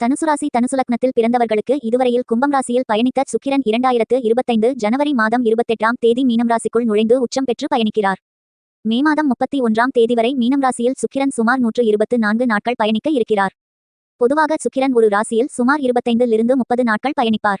தனுசுராசி தனுசுலக்னத்தில் பிறந்தவர்களுக்கு இதுவரையில் கும்பம் ராசியில் பயணித்த சுக்கிரன் இரண்டாயிரத்து இருபத்தைந்து ஜனவரி மாதம் இருபத்தெட்டாம் தேதி மீனம் ராசிக்குள் நுழைந்து உச்சம் பெற்று பயணிக்கிறார். மே மாதம் முப்பத்தி ஒன்றாம் தேதி வரை மீனம் ராசியில் சுக்கிரன் சுமார் நூற்று இருபத்து நான்கு நாட்கள் பயணிக்க இருக்கிறார். பொதுவாக சுக்கிரன் ஒரு ராசியில் சுமார் இருபத்தைந்திலிருந்து முப்பது நாட்கள் பயணிப்பார்.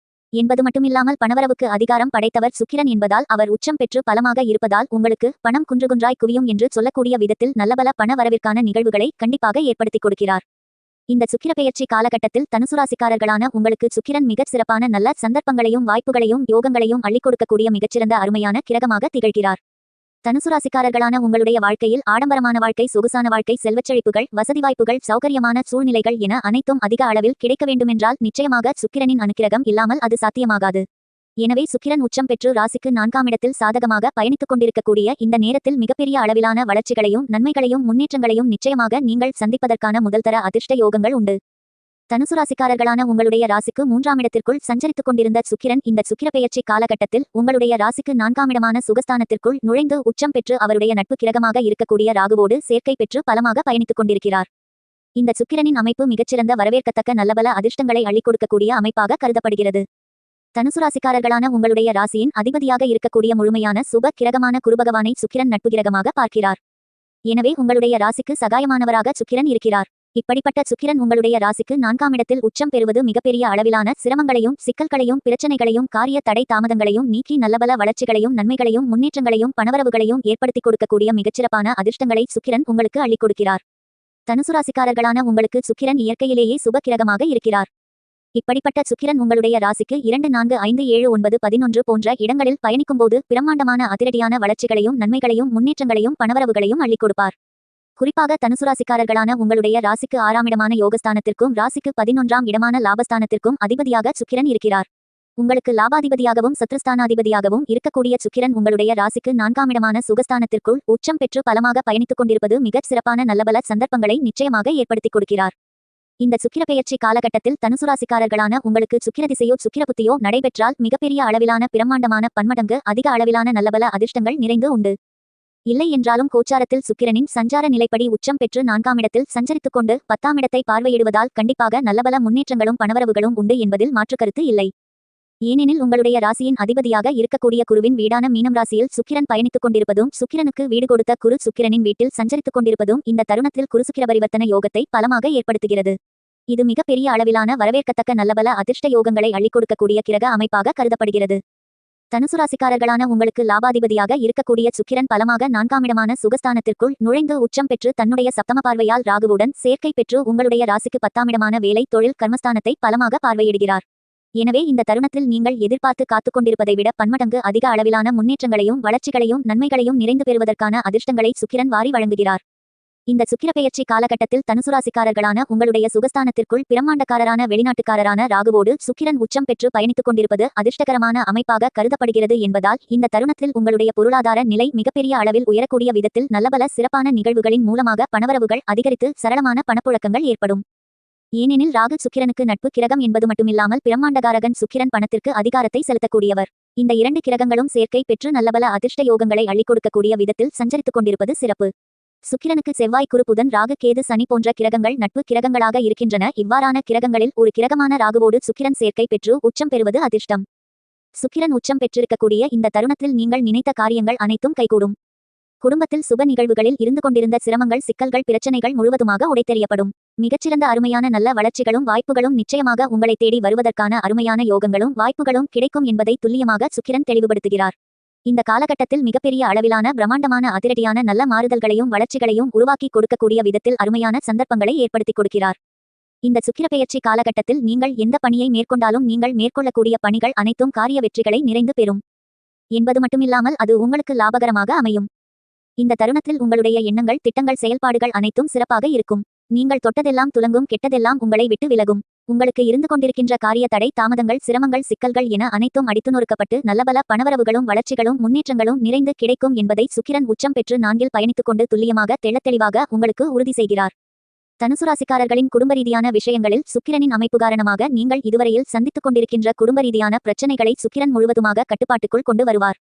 என்பது மட்டுமில்லாமல் பணவரவுக்கு அதிகாரம் படைத்தவர் சுக்கிரன் என்பதால் அவர் உச்சம் பெற்று பலமாக இருப்பதால் உங்களுக்கு பணம் குன்றுகுன்றாய் குவியும் என்று சொல்லக்கூடிய விதத்தில் நல்லபல பண வரவிற்கான நிகழ்வுகளை கண்டிப்பாக ஏற்படுத்திக் கொடுக்கிறார். இந்த சுக்கிர பெயர்ச்சி காலகட்டத்தில் தனுசுராசிக்காரர்களான உங்களுக்கு சுக்கிரன் மிகச் சிறப்பான நல்ல சந்தர்ப்பங்களையும் வாய்ப்புகளையும் யோகங்களையும் அள்ளிக் கொடுக்கக்கூடிய மிகச்சிறந்த அருமையான கிரகமாக திகழ்கிறார். தனுசு ராசிக்காரர்களான உங்களுடைய வாழ்க்கையில் ஆடம்பரமான வாழ்க்கை சொகுசான வாழ்க்கை செல்வச்செழிப்புகள் வசதி வாய்ப்புகள் சௌகரியமான சூழ்நிலைகள் என அனைத்தும் அதிக அளவில் கிடைக்க வேண்டுமென்றால் நிச்சயமாக சுக்கிரனின் அனுக்கிரகம் இல்லாமல் அது சாத்தியமாகாது. எனவே சுக்கிரன் உச்சம் பெற்று ராசிக்கு நான்காம் இடத்தில் சாதகமாக பயணித்துக் கொண்டிருக்கக்கூடிய இந்த நேரத்தில் மிகப்பெரிய அளவிலான வளர்ச்சிகளையும் நன்மைகளையும் முன்னேற்றங்களையும் நிச்சயமாக நீங்கள் சந்திப்பதற்கான முதல்தர அதிர்ஷ்ட யோகங்கள் உண்டு. தனுசு ராசிக்காரர்களான உங்களுடைய ராசிக்கு மூன்றாம் இடத்திற்குள் சஞ்சரித்துக் கொண்டிருந்த சுக்கிரன் இந்த சுக்கிர பெயர்ச்சி காலகட்டத்தில் உங்களுடைய ராசிக்கு நான்காம் இடமான சுகஸ்தானத்திற்குள் நுழைந்து உச்சம் பெற்று அவருடைய நட்பு கிரகமாக இருக்கக்கூடிய ராகுவோடு சேர்க்கை பெற்று பலமாக பயணித்துக் கொண்டிருக்கிறார். இந்த சுக்கிரனின் அமைப்பு மிகச்சிறந்த வரவேற்கத்தக்க நல்லபல அதிர்ஷ்டங்களை அள்ளிக் கொடுக்கக்கூடிய அமைப்பாக கருதப்படுகிறது. தனுசு ராசிக்காரர்களான உங்களுடைய ராசியின் அதிபதியாக இருக்கக்கூடிய முழுமையான சுப கிரகமான குருபகவானை சுக்கிரன் நட்பு கிரகமாக பார்க்கிறார். எனவே உங்களுடைய ராசிக்கு சகாயமானவராக சுக்கிரன் இருக்கிறார். இப்படிப்பட்ட சுக்கிரன் உங்களுடைய ராசிக்கு நான்காம் இடத்தில் உச்சம் பெறுவது மிகப்பெரிய அளவிலான சிரமங்களையும் சிக்கல்களையும் பிரச்சனைகளையும் காரிய தடை தாமதங்களையும் நீக்கி நல்லபல வளர்ச்சிகளையும் நன்மைகளையும் முன்னேற்றங்களையும் பணவரவுகளையும் ஏற்படுத்திக் கொடுக்கக்கூடிய மிகச்சிறப்பான அதிர்ஷ்டங்களை சுக்கிரன் உங்களுக்கு அள்ளிக் கொடுக்கிறார். தனுசுராசிக்காரர்களான உங்களுக்கு சுக்கிரன் இயற்கையிலேயே சுபகிரகமாக இருக்கிறார். இப்படிப்பட்ட சுக்கிரன் உங்களுடைய ராசிக்கு இரண்டு நான்கு ஐந்து ஏழு ஒன்பது பதினொன்று போன்ற இடங்களில் பயணிக்கும்போது பிரம்மாண்டமான அதிரடியான வளர்ச்சிகளையும் நன்மைகளையும் முன்னேற்றங்களையும் பணவரவுகளையும் அள்ளிக் கொடுப்பார். குறிப்பாக தனுசு ராசிக்காரர்களான உங்களுடைய ராசிக்கு ஆறாம் இடமான யோகஸ்தானத்திற்கும் ராசிக்கு பதினொன்றாம் இடமான லாபஸ்தானத்திற்கும் அதிபதியாக சுக்கிரன் இருக்கிறார். உங்களுக்கு லாபாதிபதியாகவும் சத்ருஸ்தானாதிபதியாகவும் இருக்கக்கூடிய சுக்கிரன் உங்களுடைய ராசிக்கு நான்காம் இடமான சுகஸ்தானத்திற்குள் உச்சம் பெற்று பலமாக பயணித்துக் கொண்டிருப்பது மிகச் சிறப்பான நல்லபல சந்தர்ப்பங்களை நிச்சயமாக ஏற்படுத்திக் கொடுக்கிறார். இந்த சுக்கிர பெயர்ச்சி காலகட்டத்தில் தனுசுராசிக்காரர்களான உங்களுக்கு சுக்கிர திசையோ சுக்கிர புத்தியோ நடைபெற்றால் மிகப்பெரிய அளவிலான பிரம்மாண்டமான பன்மடங்கு அதிக அளவிலான நல்லபல அதிர்ஷ்டங்கள் நிறைந்து உண்டு. இல்லை என்றாலும் கோச்சாரத்தில் சுக்கிரனின் சஞ்சார நிலைப்படி உச்சம் பெற்று நான்காம் இடத்தில் சஞ்சரித்துக் கொண்டு பத்தாம் இடத்தை பார்வையிடுவதால் கண்டிப்பாக நல்லபல முன்னேற்றங்களும் பணவரவுகளும் உண்டு என்பதில் மாற்றுக்கருத்து இல்லை. ஏனெனில் உங்களுடைய ராசியின் அதிபதியாக இருக்கக்கூடிய குருவின் வீடான மீனம் ராசியில் சுக்கிரன் பயணித்துக் கொண்டிருப்பதும் சுக்கிரனுக்கு வீடு கொடுத்த குரு சுக்கிரனின் வீட்டில் சஞ்சரித்துக் கொண்டிருப்பதும் இந்த தருணத்தில் குருசுக்கிர பரிவர்த்தன யோகத்தை பலமாக ஏற்படுத்துகிறது. இது மிகப்பெரிய அளவிலான வரவேற்கத்தக்க நல்லபல அதிர்ஷ்ட யோகங்களை அள்ளிக் கொடுக்கக்கூடிய கிரக அமைப்பாக கருதப்படுகிறது. தனுசு ராசிக்காரர்களான உங்களுக்கு லாபாதிபதியாக இருக்கக்கூடிய சுக்கிரன் பலமாக நான்காமிடமான சுகஸ்தானத்திற்குள் நுழைந்து உச்சம் பெற்று தன்னுடைய சப்தம பார்வையால் ராகுவுடன் சேர்க்கை பெற்று உங்களுடைய ராசிக்கு பத்தாமிடமான வேலை தொழில் கர்மஸ்தானத்தை பலமாக பார்வையிடுகிறார். எனவே இந்த தருணத்தில் நீங்கள் எதிர்பார்த்து காத்துக் கொண்டிருப்பதை விட பன்மடங்கு அதிக அளவிலான முன்னேற்றங்களையும் வளர்ச்சிகளையும் நன்மைகளையும் நிறைந்து பெறுவதற்கான அதிர்ஷ்டங்களை சுக்கிரன் வாரி வழங்குகிறார். இந்த சுக்கிர பெயர்ச்சி காலகட்டத்தில் தனுசுராசிக்காரர்களான உங்களுடைய சுகஸ்தானத்திற்குள் பிரம்மாண்டக்காரரான வெளிநாட்டுக்காரரான ராகுவோடு சுக்கிரன் உச்சம் பெற்று பயணித்துக் கொண்டிருப்பது அதிர்ஷ்டகரமான அமைப்பாக கருதப்படுகிறது என்பதால் இந்த தருணத்தில் உங்களுடைய பொருளாதார நிலை மிகப்பெரிய அளவில் உயரக்கூடிய விதத்தில் நல்லபல சிறப்பான நிகழ்வுகளின் மூலமாக பணவரவுகள் அதிகரித்து சரளமான பணப்புழக்கங்கள் ஏற்படும். ஏனெனில் ராகு சுக்கிரனுக்கு நட்பு கிரகம் என்பது மட்டுமில்லாமல் பிரம்மாண்டகாரகன் சுக்கிரன் பணத்திற்கு அதிகாரத்தை செலுத்தக்கூடியவர். இந்த இரண்டு கிரகங்களும் சேர்க்கை பெற்று நல்லபல அதிர்ஷ்ட யோகங்களை அள்ளிக் கொடுக்கக்கூடிய விதத்தில் சஞ்சரித்துக் கொண்டிருப்பது சிறப்பு. சுக்கிரனுக்கு செவ்வாய் குரு புதன் கேது சனி போன்ற கிரகங்கள் நட்பு கிரகங்களாக இருக்கின்றன. இவ்வாறான கிரகங்களில் ஒரு கிரகமான ராகுவோடு சுக்கிரன் சேர்க்கை பெற்று உச்சம் பெறுவது அதிர்ஷ்டம். சுக்கிரன் உச்சம் பெற்றிருக்கக்கூடிய இந்த தருணத்தில் நீங்கள் நினைத்த காரியங்கள் அனைத்தும் கைகூடும். குடும்பத்தில் சுப நிகழ்வுகளில் இருந்து கொண்டிருந்த சிரமங்கள் சிக்கல்கள் பிரச்சனைகள் முழுவதுமாக உடைத்தெறியப்படும். மிகச்சிறந்த அருமையான நல்ல வளர்ச்சிகளும் வாய்ப்புகளும் நிச்சயமாக உங்களை தேடி வருவதற்கான அருமையான யோகங்களும் வாய்ப்புகளும் கிடைக்கும் என்பதை துல்லியமாக சுக்கிரன் தெளிவுபடுத்துகிறார். இந்த காலகட்டத்தில் மிகப்பெரிய அளவிலான பிரம்மாண்டமான அதிரடியான நல்ல மாறுதல்களையும் வளர்ச்சிகளையும் உருவாக்கி கொடுக்கக்கூடிய விதத்தில் அருமையான சந்தர்ப்பங்களை ஏற்படுத்திக் கொடுக்கிறார். இந்த சுக்கிரப்பெயர்ச்சி காலகட்டத்தில் நீங்கள் எந்த பணியை மேற்கொண்டாலும் நீங்கள் மேற்கொள்ளக்கூடிய பணிகள் அனைத்தும் காரிய வெற்றிகளை நிறைந்து பெறும். என்பது மட்டுமில்லாமல் அது உங்களுக்கு லாபகரமாக அமையும். இந்த தருணத்தில் உங்களுடைய எண்ணங்கள் திட்டங்கள் செயல்பாடுகள் அனைத்தும் சிறப்பாக இருக்கும். நீங்கள் தொட்டதெல்லாம் துலங்கும் கெட்டதெல்லாம் உங்களை விட்டு விலகும். உங்களுக்கு இருந்து கொண்டிருக்கின்ற காரிய தடை தாமதங்கள் சிரமங்கள் சிக்கல்கள் என அனைத்தும் அடித்து நொறுக்கப்பட்டு நல்லபல பணவரவுகளும் வளர்ச்சிகளும் முன்னேற்றங்களும் நிறைந்து கிடைக்கும் என்பதை சுக்கிரன் உச்சம் பெற்று நான்கில் பயணித்துக் கொண்டு துல்லியமாக தெள்ளத்தெளிவாக உங்களுக்கு உறுதி செய்கிறார். தனுசு ராசிக்காரர்களின் குடும்ப ரீதியான விஷயங்களில் சுக்கிரனின் அமைப்பு காரணமாக நீங்கள் இதுவரையில் சந்தித்துக் கொண்டிருக்கின்ற குடும்ப ரீதியான பிரச்சனைகளை சுக்கிரன் முழுவதுமாக கட்டுப்பாட்டுக்குள் கொண்டு வருவார்.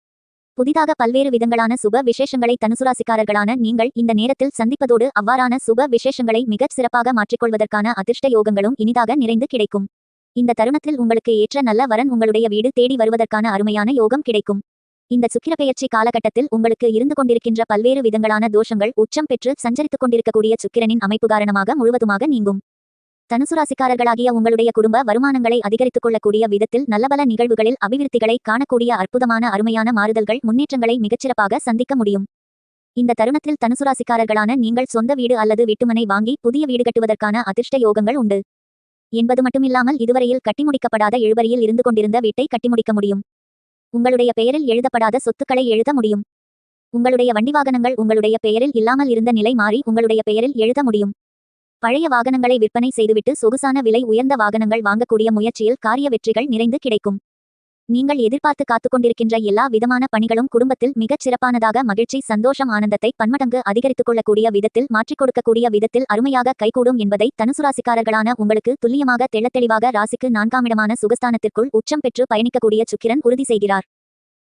புதிதாக பல்வேறு விதங்களான சுப விசேஷங்களை தனுசுராசிக்காரர்களான நீங்கள் இந்த நேரத்தில் சந்திப்பதோடு அவ்வாறான சுப விசேஷங்களை மிகச் சிறப்பாக மாற்றிக்கொள்வதற்கான அதிர்ஷ்ட யோகங்களும் இனிதாக நிறைந்து கிடைக்கும். இந்த தருணத்தில் உங்களுக்கு ஏற்ற நல்ல வரன் உங்களுடைய வீடு தேடி வருவதற்கான அருமையான யோகம் கிடைக்கும். இந்த சுக்கிரப்பெயர்ச்சி காலகட்டத்தில் உங்களுக்கு இருந்து கொண்டிருக்கின்ற பல்வேறு விதங்களான தோஷங்கள் உச்சம் பெற்று சஞ்சரித்துக் கொண்டிருக்கக்கூடிய சுக்கிரனின் அமைப்பு காரணமாக முழுவதுமாக நீங்கும். தனுசு ராசிக்காரர்களாகிய உங்களுடைய குடும்ப வருமானங்களை அதிகரித்துக் கொள்ளக்கூடிய விதத்தில் நல்லபல நிகழ்வுகளில் அபிவிருத்திகளை காணக்கூடிய அற்புதமான அருமையான மாறுதல்கள் முன்னேற்றங்களை மிகச்சிறப்பாக சந்திக்க முடியும். இந்த தருணத்தில் தனுசுராசிக்காரர்களான நீங்கள் சொந்த வீடு அல்லது வீட்டுமனை வாங்கி புதிய வீடு கட்டுவதற்கான அதிர்ஷ்ட யோகங்கள் உண்டு. என்பது மட்டுமில்லாமல் இதுவரையில் கட்டிமுடிக்கப்படாத இழுபறியில் இருந்து கொண்டிருந்த வீட்டை கட்டிமுடிக்க முடியும். உங்களுடைய பெயரில் எழுதப்படாத சொத்துக்களை எழுத முடியும். உங்களுடைய வண்டி வாகனங்கள் உங்களுடைய பெயரில் இல்லாமல் இருந்த நிலை மாறி உங்களுடைய பெயரில் எழுத முடியும். பழைய வாகனங்களை விற்பனை செய்துவிட்டு சொகுசான விலை உயர்ந்த வாகனங்கள் வாங்கக்கூடிய முயற்சியில் காரிய வெற்றிகள் நிறைந்து கிடைக்கும். நீங்கள் எதிர்பார்த்து காத்துக் கொண்டிருக்கின்ற எல்லா விதமான பணிகளும் குடும்பத்தில் மிகச் சிறப்பானதாக மகிழ்ச்சி சந்தோஷம் ஆனந்தத்தை பன்மடங்கு அதிகரித்துக் கொள்ளக்கூடிய விதத்தில் மாற்றிக் கொடுக்கக்கூடிய விதத்தில் அருமையாக கைகூடும் என்பதை தனுசுராசிக்காரர்களான உங்களுக்கு துல்லியமாக தெள்ளத்தெளிவாக ராசிக்கு நான்காமிடமான சுகஸ்தானத்திற்குள் உச்சம் பெற்று பயணிக்கக்கூடிய சுக்கிரன் உறுதி செய்கிறார்.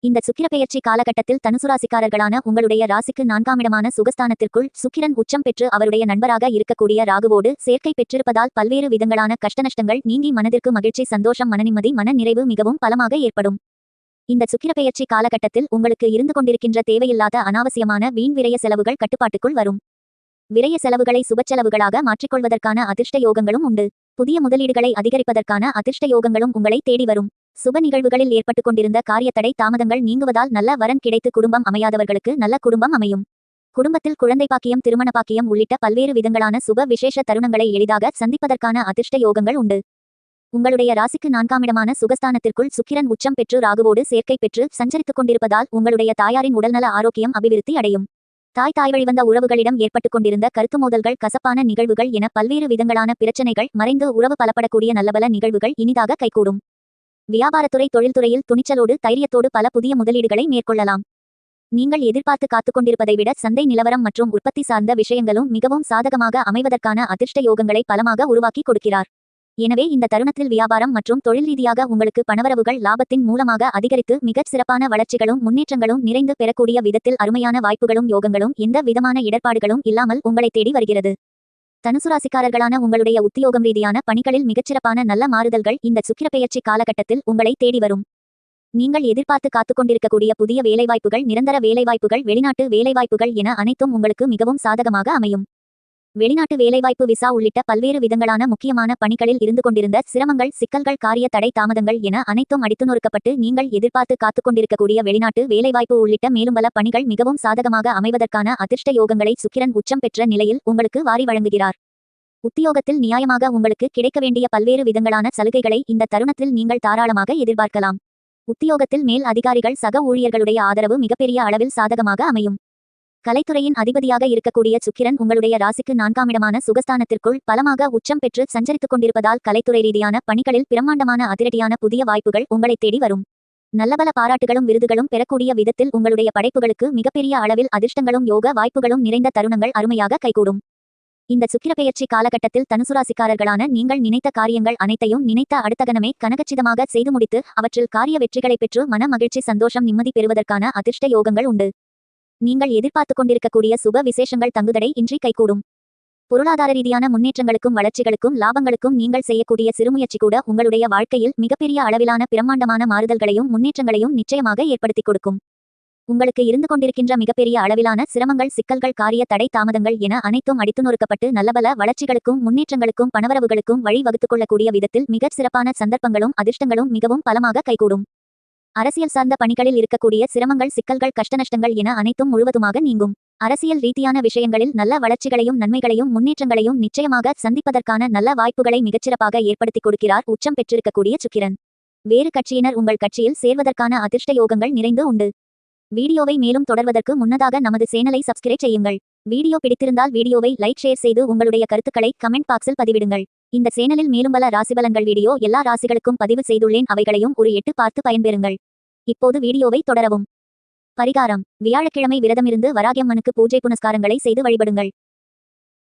இந்த சுக்கிரப்பெயர்ச்சி காலகட்டத்தில் தனுசுராசிக்காரர்களான உங்களுடைய ராசிக்கு நான்காமிடமான சுகஸ்தானத்திற்குள் சுக்கிரன் உச்சம் பெற்று அவருடைய நண்பராக இருக்கக்கூடிய ராகுவோடு சேர்க்கை பெற்றிருப்பதால் பல்வேறு விதங்களான கஷ்டநஷ்டங்கள் நீங்கி மனதிற்கு மகிழ்ச்சி சந்தோஷம் மனநிம்மதி மன நிறைவு மிகவும் பலமாக ஏற்படும். இந்த சுக்கிரப்பெயர்ச்சி காலகட்டத்தில் உங்களுக்கு இருந்து கொண்டிருக்கின்ற தேவையில்லாத அனாவசியமான வீண் விரய செலவுகள் கட்டுப்பாட்டுக்குள் வரும். விரய செலவுகளை சுபச்செலவுகளாக மாற்றிக்கொள்வதற்கான அதிர்ஷ்ட யோகங்களும் உண்டு. புதிய முதலீடுகளை அதிகரிப்பதற்கான அதிர்ஷ்ட யோகங்களும் உங்களை தேடி வரும். சுப நிகழ்வுகளில் ஏற்பட்டுக் கொண்டிருந்த காரியத்தடை தாமதங்கள் நீங்குவதால் நல்ல வரன் கிடைத்து குடும்பம் அமையாதவர்களுக்கு நல்ல குடும்பம் அமையும். குடும்பத்தில் குழந்தை பாக்கியம் திருமண பாக்கியம் உள்ளிட்ட பல்வேறு விதங்களான சுப விசேஷ தருணங்களை எளிதாக சந்திப்பதற்கான அதிர்ஷ்ட யோகங்கள் உண்டு. உங்களுடைய ராசிக்கு நான்காமிடமான சுகஸ்தானத்திற்குள் சுக்கிரன் உச்சம் பெற்று ராகுவோடு சேர்க்கை பெற்று சஞ்சரித்துக் கொண்டிருப்பதால் உங்களுடைய தாயாரின் உடல்நல ஆரோக்கியம் அபிவிருத்தி அடையும். தாய் தாய் வழிவந்த உறவுகளிடம் ஏற்பட்டுக் கொண்டிருந்த கருத்து மோதல்கள் கசப்பான நிகழ்வுகள் என பல்வேறு விதங்களான பிரச்சனைகள் மறைந்து உறவு பலப்படக்கூடிய நல்லபல நிகழ்வுகள் இனிதாக கைகூடும். வியாபாரத்துறை தொழில்துறையில் துணிச்சலோடு தைரியத்தோடு பல புதிய முதலீடுகளை மேற்கொள்ளலாம். நீங்கள் எதிர்பார்த்து காத்துக்கொண்டிருப்பதை விட சந்தை நிலவரம் மற்றும் உற்பத்தி சார்ந்த விஷயங்களும் மிகவும் சாதகமாக அமைவதற்கான அதிர்ஷ்ட யோகங்களை பலமாக உருவாக்கி கொடுக்கிறார். எனவே இந்த தருணத்தில் வியாபாரம் மற்றும் தொழில் ரீதியாக உங்களுக்கு பணவரவுகள் லாபத்தின் மூலமாக அதிகரித்து மிகச் சிறப்பான வளர்ச்சிகளும் முன்னேற்றங்களும் நிறைந்து பெறக்கூடிய விதத்தில் அருமையான வாய்ப்புகளும் யோகங்களும் எந்த விதமான இடர்பாடுகளும் இல்லாமல் உங்களை தேடி வருகிறது. தனுசு ராசிக்காரர்களான உங்களுடைய உத்தியோகம் ரீதியான பணிகளில் மிகச்சிறப்பான நல்ல மாறுதல்கள் இந்த சுக்கிரப்பெயர்ச்சி காலகட்டத்தில் உங்களை தேடி வரும். நீங்கள் எதிர்பார்த்து காத்துக் கொண்டிருக்கக்கூடிய புதிய வேலைவாய்ப்புகள் நிரந்தர வேலைவாய்ப்புகள் வெளிநாட்டு வேலைவாய்ப்புகள் என அனைத்தும் உங்களுக்கு மிகவும் சாதகமாக அமையும். வெளிநாட்டு வேலைவாய்ப்பு விசா உள்ளிட்ட பல்வேறு விதங்களான முக்கியமான பணிகளில் இருந்து கொண்டிருந்த சிரமங்கள் சிக்கல்கள் காரிய தடை தாமதங்கள் என அனைத்தும் அடித்து நொறுக்கப்பட்டு நீங்கள் எதிர்பார்த்து காத்துக் கொண்டிருக்கக்கூடிய வெளிநாட்டு வேலைவாய்ப்பு உள்ளிட்ட மேலும் பல பணிகள் மிகவும் சாதகமாக அமைவதற்கான அதிர்ஷ்ட யோகங்களை சுக்கிரன் உச்சம் பெற்ற நிலையில் உங்களுக்கு வாரி வழங்குகிறார். உத்தியோகத்தில் நியாயமாக உங்களுக்கு கிடைக்க வேண்டிய பல்வேறு விதங்களான சலுகைகளை இந்த தருணத்தில் நீங்கள் தாராளமாக எதிர்பார்க்கலாம். உத்தியோகத்தில் மேல் அதிகாரிகள் சக ஊழியர்களுடைய ஆதரவு மிகப்பெரிய அளவில் சாதகமாக அமையும். கலைத்துறையின் அதிபதியாக இருக்கக்கூடிய சுக்கிரன் உங்களுடைய ராசிக்கு நான்காமிடமான சுகஸ்தானத்திற்குள் பலமாக உச்சம் பெற்று சஞ்சரித்துக் கொண்டிருப்பதால் கலைத்துறை ரீதியான பணிகளில் பிரம்மாண்டமான அதிரடியான புதிய வாய்ப்புகள் உங்களை தேடி வரும். நல்லபல பாராட்டுகளும் விருதுகளும் பெறக்கூடிய விதத்தில் உங்களுடைய படைப்புகளுக்கு மிகப்பெரிய அளவில் அதிர்ஷ்டங்களும் யோக வாய்ப்புகளும் நிறைந்த தருணங்கள் அருமையாக கைகூடும். இந்த சுக்கிரப்பெயர்ச்சி காலகட்டத்தில் தனுசுராசிக்காரர்களான நீங்கள் நினைத்த காரியங்கள் அனைத்தையும் நினைத்த அடுத்த கணமே கனகச்சிதமாக செய்து முடித்து அவற்றில் காரிய வெற்றிகளை பெற்று மன மகிழ்ச்சி சந்தோஷம் நிம்மதி பெறுவதற்கான அதிர்ஷ்ட யோகங்கள் உண்டு. நீங்கள் எதிர்பார்த்துக் கொண்டிருக்கக்கூடிய சுப விசேஷங்கள் தங்குதடை இன்றி கைகூடும். பொருளாதார ரீதியான முன்னேற்றங்களுக்கும் வளர்ச்சிகளுக்கும் லாபங்களுக்கும் நீங்கள் செய்யக்கூடிய சிறுமுயற்சி கூட உங்களுடைய வாழ்க்கையில் மிகப்பெரிய அளவிலான பிரம்மாண்டமான மாறுதல்களையும் முன்னேற்றங்களையும் நிச்சயமாக ஏற்படுத்திக் கொடுக்கும். உங்களுக்கு இருந்து கொண்டிருக்கின்ற மிகப்பெரிய அளவிலான சிரமங்கள் சிக்கல்கள் காரிய தடை தாமதங்கள் என அனைத்தும் அடித்து நொறுக்கப்பட்டு நல்லபல வளர்ச்சிகளுக்கும் முன்னேற்றங்களுக்கும் பணவரவுகளுக்கும் வழி வகுத்துக் கொள்ளக்கூடிய விதத்தில் மிகச் சிறப்பான சந்தர்ப்பங்களும் அதிர்ஷ்டங்களும் மிகவும் பலமாக கைகூடும். அரசியல் சார்ந்த பணிகளில் இருக்கக்கூடிய சிரமங்கள் சிக்கல்கள் கஷ்டநஷ்டங்கள் என அனைத்தும் முழுவதுமாக நீங்கும். அரசியல் ரீதியான விஷயங்களில் நல்ல வளர்ச்சிகளையும் நன்மைகளையும் முன்னேற்றங்களையும் நிச்சயமாக சந்திப்பதற்கான நல்ல வாய்ப்புகளை மிகச்சிறப்பாக ஏற்படுத்திக் கொடுக்கிறார் உச்சம் பெற்றிருக்கக்கூடிய சுக்கிரன். வேறு கட்சியினர் உங்கள் கட்சியில் சேர்வதற்கான அதிர்ஷ்ட யோகங்கள் நிறைந்து உண்டு. வீடியோவை மேலும் தொடர்வதற்கு முன்னதாக நமது சேனலை சப்ஸ்கிரைப் செய்யுங்கள். வீடியோ பிடித்திருந்தால் வீடியோவை லைக் ஷேர் செய்து உங்களுடைய கருத்துக்களை கமெண்ட் பாக்ஸில் பதிவிடுங்கள். இந்த சேனலில் மேலும் பல ராசிபலன்கள் வீடியோ எல்லா ராசிகளுக்கும் பதிவு செய்துள்ளேன். அவைகளையும் ஒரு எட்டு பார்த்து பயன்பெறுங்கள். இப்போது வீடியோவை தொடரவும். பரிகாரம். வியாழக்கிழமை விரதமிருந்து வராகியம்மனுக்கு பூஜை புனஸ்காரங்களை செய்து வழிபடுங்கள்.